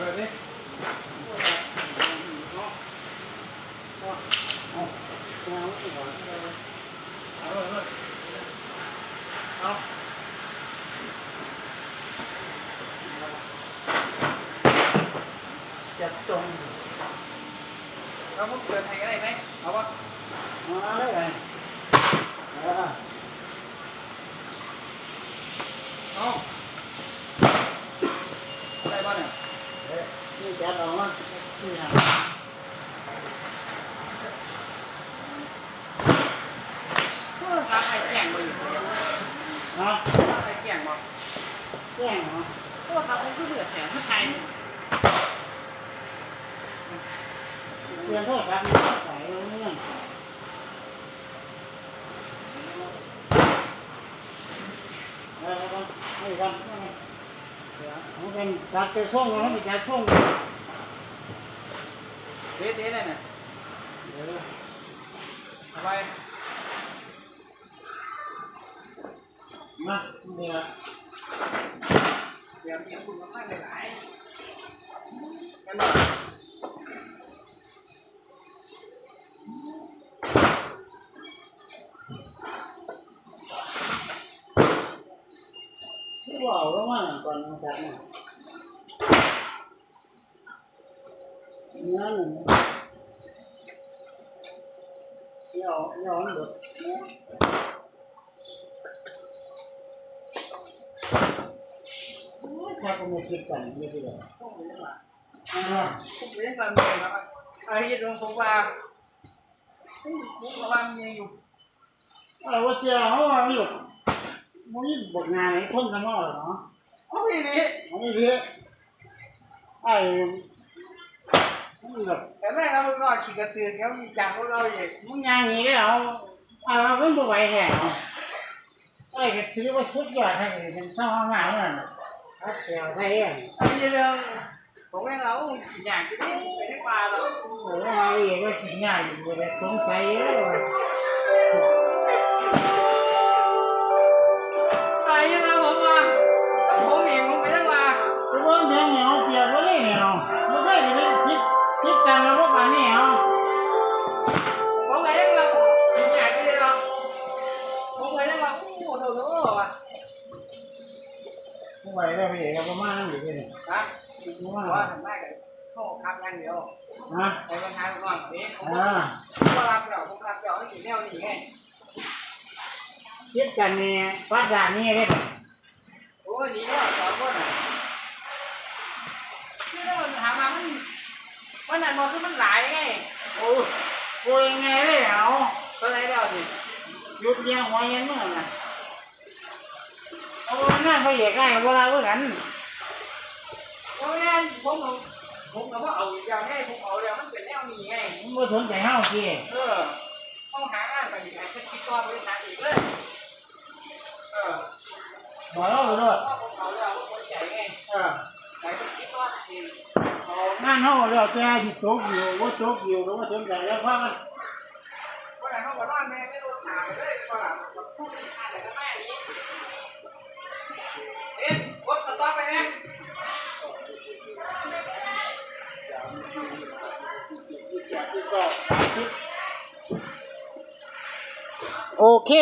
เลยดิเอาเลยเลยเอาจัดส่งเอามุกเกิ นให้ก็ได้ไหมเอาปะลยงเออเอาอะไรบ้างเนี่ยเอ๊ะนี่จัดออกมานี่ฮะเออรับไอ้แก่งมาอยู่เดียวเนาะรับไอ้แก่งมาแจ้งเหลือแถมผู้ชายเรียนโทรศัพท์นี่ใส่เรื่องเออเอาให้กันเดี๋ยวเอาเป็นจัดไปส่งแล้วไปจัดส่งเด็ดเด็ดเลยเนี่ยเดี๋ยวเอาไปมาเนี่ยวเดี๋ยวเดี๋ยวคุณมาตั้งหลายๆกันหน่อย ที่บอกแล้วว่าก่อนมาจัดเนื้อหนึ่งเดี๋ยวเดี๋ยวมันหมดถ้าก็ไม่คิดกันไม่ด้เลยพวกนี้มาอ่าพวกนี้กันเลยนะอะไรที่ตรงผมว่าผมว่ามีอยู่เอาว่าเจ้าเขาว่าอยู่ มันบทงานไหนคนกันว่าเหรอโอ้ยนี่มันไม่เรีไอ้มันแบบแต่แม่เราก็ขี่กระตือเขามีจากพวกเราอีกมึงยังงี้ได้เหรอเอาเราเพิ่งไปไหวแห่ไอ้ก็ซื้อว่าชุดยอดให้เป็นเศร้าหนาเหมือนถ้าเสียวไทยอะอันนี้เรื่องผมให้เราอย่างที่นี่ไปที่ป่าเราโอ้ยมาเองก็สิง่ายอยู่เลยสงสัยเยอะ ไม่ไหวแล้วพี่เอกก็ประมาณนั้นอยู่ที่นี่นะว่าทำได้กันโทษครับอย่างเดียวนะไปวันท้ายก่อนนี้ผมอ่าก็รับเดี๋ยวผมรับเดี๋ยวนี่แนวนี้ไงชิดกันนี่ปัดด่านนี่เลยโอ้ยนี่เนี่ยสองคนอะที่เราหามามันวันนั้นมันคือมันหลายไงโอ้โอ้ยังไงเลยเอาตัวไหนเดียวสิยุดเยี่ยงหัวเยี่ยงเมื่อน่ะเอาหน้าเขาเหยียกไอ้เวลาเมื่อกันโอ้ยนั่นผมเอาผมก็ว่าเอาอีกอย่างไงผมเอาแล้วมันเป็นแนวนี้ไงมึงไม่สนใจเฮาสิเออต้องหางานไปอีกไงจะคิดตัวบริษัทอีกเลยเออบอกเราไปด้วยเพราะผมเอาแล้วผมคนใหญ่ไงเออไหนจะคิดตัวจริงเอางานเฮาเราแกที่ตกอยู่ว่าตกอยู่ก็ว่าสนใจแล้วเพราะมันวันไหนเขาบอกว่าแม่ไม่รู้ถามเลยว่าแบบพูดอะไรกันแม่นี้ โอเค